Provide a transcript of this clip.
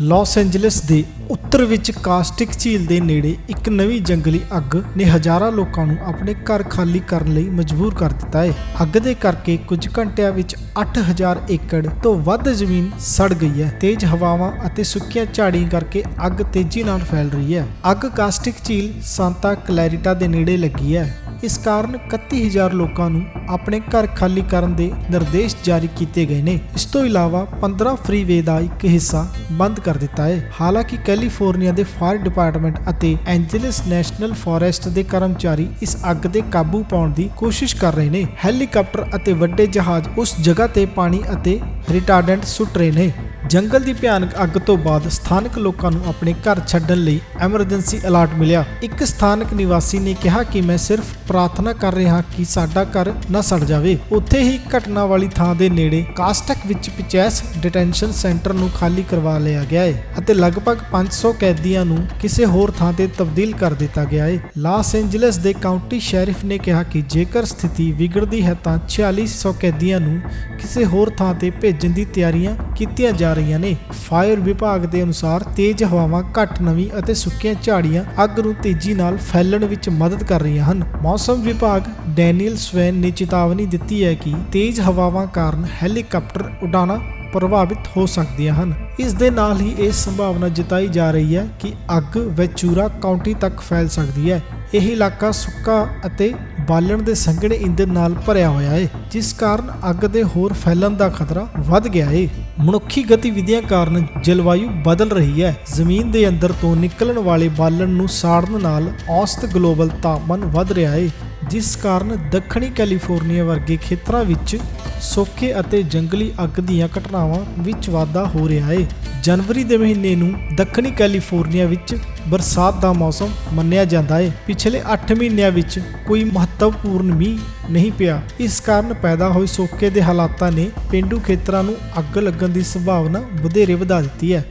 Las Angeles ਦੇ ਉੱਤਰ ਵਿੱਚ caustic ਝੀਲ ਦੇ ਨੇੜੇ ਇੱਕ ਨਵੀਂ ਜੰਗਲੀ ਅੱਗ ਨੇ ਹਜ਼ਾਰਾਂ ਲੋਕਾਂ ਨੂੰ ਆਪਣੇ ਘਰ ਖਾਲੀ ਕਰਨ ਲਈ ਮਜਬੂਰ ਕਰ ਦਿੱਤਾ ਹੈ। ਅੱਗ ਦੇ ਕਰਕੇ ਕੁਝ ਘੰਟਿਆਂ ਵਿੱਚ 8000 ਏਕੜ ਤੋਂ ਵੱਧ ਜ਼ਮੀਨ ਸੜ ਗਈ ਹੈ। ਤੇਜ਼ ਹਵਾਵਾਂ ਅਤੇ ਸੁੱਕੀਆਂ ਝਾੜੀਆਂ ਕਰਕੇ ਅੱਗ ਤੇਜ਼ੀ ਨਾਲ ਫੈਲ ਰਹੀ ਹੈ। ਅੱਗ ਕਾਸਟਿਕ ਝੀਲ ਸੰਤਾ ਕਲੈਰਿਟਾ ਦੇ ਨੇੜੇ ਲੱਗੀ ਹੈ। ਇਸ ਕਾਰਨ 31000 ਲੋਕਾਂ ਨੂੰ ਆਪਣੇ ਘਰ ਖਾਲੀ ਕਰਨ ਦੇ ਨਿਰਦੇਸ਼ ਜਾਰੀ ਕੀਤੇ ਗਏ ਨੇ। ਇਸ ਤੋਂ ਇਲਾਵਾ 15 ਫ੍ਰੀਵੇ ਦਾ ਇੱਕ ਹਿੱਸਾ ਬੰਦ ਕਰ ਦਿੱਤਾ ਹੈ। ਹਾਲਾਂਕਿ ਕੈਲੀਫੋਰਨੀਆ ਦੇ ਫਾਇਰ ਡਿਪਾਰਟਮੈਂਟ ਅਤੇ ਐਂਜਲਸ ਨੈਸ਼ਨਲ ਫੋਰੈਸਟ ਦੇ ਕਰਮਚਾਰੀ ਇਸ ਅੱਗ ਤੇ ਕਾਬੂ ਪਾਉਣ ਦੀ ਕੋਸ਼ਿਸ਼ ਕਰ ਰਹੇ ਨੇ। ਹੈਲੀਕਾਪਟਰ ਅਤੇ ਵੱਡੇ ਜਹਾਜ਼ ਉਸ ਜਗ੍ਹਾ ਤੇ ਪਾਣੀ ਅਤੇ ਰਿਟਾਰਡੈਂਟ ਸੁੱਟ ਰਹੇ ਨੇ। ਜੰਗਲ ਦੀ ਭਿਆਨਕ ਅੱਗ ਤੋਂ ਬਾਅਦ ਸਥਾਨਕ ਲੋਕਾਂ ਨੂੰ ਆਪਣੇ ਘਰ ਛੱਡਣ ਲਈ ਐਮਰਜੈਂਸੀ ਅਲਰਟ ਮਿਲਿਆ। ਇੱਕ ਸਥਾਨਕ ਨਿਵਾਸੀ ਨੇ ਕਿਹਾ ਕਿ ਮੈਂ ਸਿਰਫ ਪ੍ਰਾਰਥਨਾ ਕਰ ਰਿਹਾ ਕਿ ਸਾਡਾ ਘਰ ਨਾ ਸੜ ਜਾਵੇ। ਉੱਥੇ ਹੀ ਘਟਨਾ ਵਾਲੀ ਥਾਂ ਦੇ ਨੇੜੇ ਕਾਸਟਕ ਵਿੱਚ ਪਿਚੈਸ ਡਿਟੈਂਸ਼ਨ ਸੈਂਟਰ ਨੂੰ ਖਾਲੀ ਕਰਵਾ ਲਿਆ ਗਿਆ ਹੈ ਅਤੇ ਲਗਭਗ 500 ਕੈਦੀਆਂ ਨੂੰ ਕਿਸੇ ਹੋਰ ਥਾਂ ਤੇ ਤਬਦੀਲ ਕਰ ਦਿੱਤਾ ਗਿਆ ਹੈ ਲਾਸ ਐਂਜਲਸ ਦੇ ਕਾਉਂਟੀ ਸ਼ੈਰਿਫ ਨੇ ਕਿਹਾ ਕਿ ਜੇਕਰ ਸਥਿਤੀ ਵਿਗੜਦੀ ਹੈ ਤਾਂ 4600 ਕੈਦੀਆਂ ਨੂੰ ਕਿਸੇ ਹੋਰ ਥਾਂ ਤੇ ਭੇਜਣ ਦੀ ਤਿਆਰੀਆਂ ਕੀਤੀਆਂ ਜਾ ਰਹੀਆਂ ਨੇ। ਫਾਇਰ ਵਿਭਾਗ ਦੇ ਅਨੁਸਾਰ ਤੇਜ਼ ਹਵਾਵਾਂ ਘੱਟ ਨਮੀ ਅਤੇ ਸੁੱਕੀਆਂ ਝਾੜੀਆਂ ਅੱਗ ਨੂੰ ਤੇਜ਼ੀ ਨਾਲ ਫੈਲਣ ਵਿੱਚ ਮਦਦ ਕਰ ਰਹੀਆਂ ਹਨ। ਮੌਸਮ ਵਿਭਾਗ ਡੈਨੀਅਲ ਸਵੈਨ ਨੇ ਚੇਤਾਵਨੀ ਦਿੱਤੀ ਹੈ ਕਿ ਤੇਜ਼ ਹਵਾਵਾਂ ਕਾਰਨ ਹੈਲੀਕਾਪਟਰ ਉਡਾਣਾ ਪ੍ਰਭਾਵਿਤ ਹੋ ਸਕਦੀਆਂ ਹਨ। ਇਸ ਦੇ ਨਾਲ ਹੀ ਇਹ ਸੰਭਾਵਨਾ ਜਤਾਈ ਜਾ ਰਹੀ ਹੈ ਕਿ ਅੱਗ ਵੈਚੂਰਾ ਕਾਉਂਟੀ ਤੱਕ ਫੈਲ ਸਕਦੀ ਹੈ। ਇਹ ਇਲਾਕਾ ਸੁੱਕਾ ਅਤੇ ਬਾਲਣ ਦੇ ਸੰਘਣੇ ਇੰਧਨ ਨਾਲ ਭਰਿਆ ਹੋਇਆ ਹੈ ਜਿਸ ਕਾਰਨ ਅੱਗ ਦੇ ਹੋਰ ਫੈਲਣ ਦਾ ਖਤਰਾ ਵੱਧ ਗਿਆ ਹੈ ਮਨੁੱਖੀ ਗਤੀਵਿਧੀਆਂ ਕਾਰਨ ਜਲਵਾਯੂ ਬਦਲ ਰਹੀ ਹੈ। ਜ਼ਮੀਨ ਦੇ ਅੰਦਰ ਤੋਂ ਨਿਕਲਣ ਵਾਲੇ ਬਾਲਣ ਨੂੰ ਸਾੜਨ ਨਾਲ ਔਸਤ ਗਲੋਬਲ ਤਾਪਮਾਨ ਵੱਧ ਰਿਹਾ ਹੈ ਜਿਸ ਕਾਰਨ ਦੱਖਣੀ ਕੈਲੀਫੋਰਨੀਆ ਵਰਗੇ ਖੇਤਰਾਂ ਵਿੱਚ ਸੋਕੇ ਅਤੇ ਜੰਗਲੀ ਅੱਗ ਦੀਆਂ ਘਟਨਾਵਾਂ ਵਿੱਚ ਵਾਧਾ ਹੋ ਰਿਹਾ ਹੈ ਜਨਵਰੀ ਦੇ ਮਹੀਨੇ ਨੂੰ ਦੱਖਣੀ ਕੈਲੀਫੋਰਨੀਆ ਵਿੱਚ ਬਰਸਾਤ ਦਾ ਮੌਸਮ ਮੰਨਿਆ ਜਾਂਦਾ ਹੈ ਪਿਛਲੇ 8 ਮਹੀਨਿਆਂ ਵਿੱਚ ਕੋਈ ਮਹੱਤਵਪੂਰਨ ਮੀਂਹ ਨਹੀਂ ਪਿਆ। ਇਸ ਕਾਰਨ ਪੈਦਾ ਹੋਏ ਸੋਕੇ ਦੇ ਹਾਲਾਤਾਂ ਨੇ ਪੇਂਡੂ ਖੇਤਰਾਂ ਨੂੰ ਅੱਗ ਲੱਗਣ ਦੀ ਸੰਭਾਵਨਾ ਵਧੇਰੇ ਵਧਾ ਦਿੱਤੀ ਹੈ।